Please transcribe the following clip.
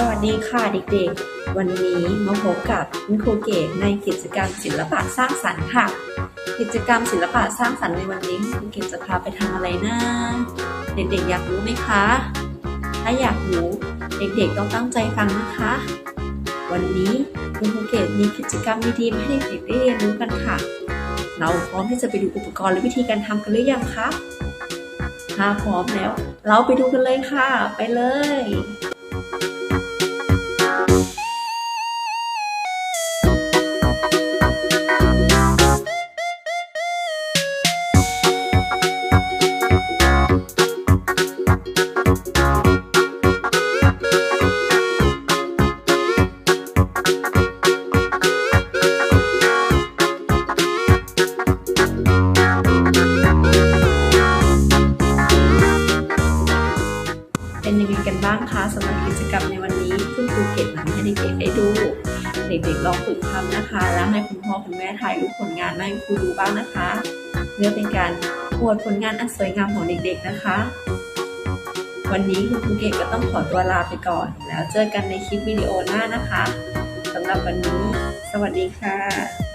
สวัสดีค่ะเด็กๆ วันนี้มาพบกับคุณครูเกตในกิจกรรมศิลปะสร้างสรรค์ค่ะ กิจกรรมศิลปะสร้างสรรค์ในวันนี้คุณเกตจะพาไปทำอะไรนะ เด็กๆ อยากรู้ไหมคะ ถ้าอยากรู้เด็กๆต้องตั้งใจฟังนะคะ วันนี้คุณครูเกตมีกิจกรรมดีๆมาให้เด็กๆได้เรียนรู้กันค่ะ เราพร้อมที่จะไปดูอุปกรณ์และวิธีการทำกันหรือยังคะถ้าพร้อมแล้ว เราไปดูกันเลยค่ะ ไปเลย เป็นยังไงกันบ้างคะสำหรับกิจกรรมในวันนี้คุณครูเก็บมาให้เด็กๆได้ดู เด็กๆลองฝึกทำนะคะ แล้วให้คุณพ่อคุณแม่ถ่ายรูปผลงานมาให้ครูดูบ้างนะคะเพื่อเป็นการอวดผลงานอันสวยงามของเด็กๆนะคะ วันนี้คุณครูเก็ก็ต้องขอตัวลาไปก่อน แล้วเจอกันในคลิปวิดีโอหน้านะคะสำหรับวันนี้ สวัสดีค่ะ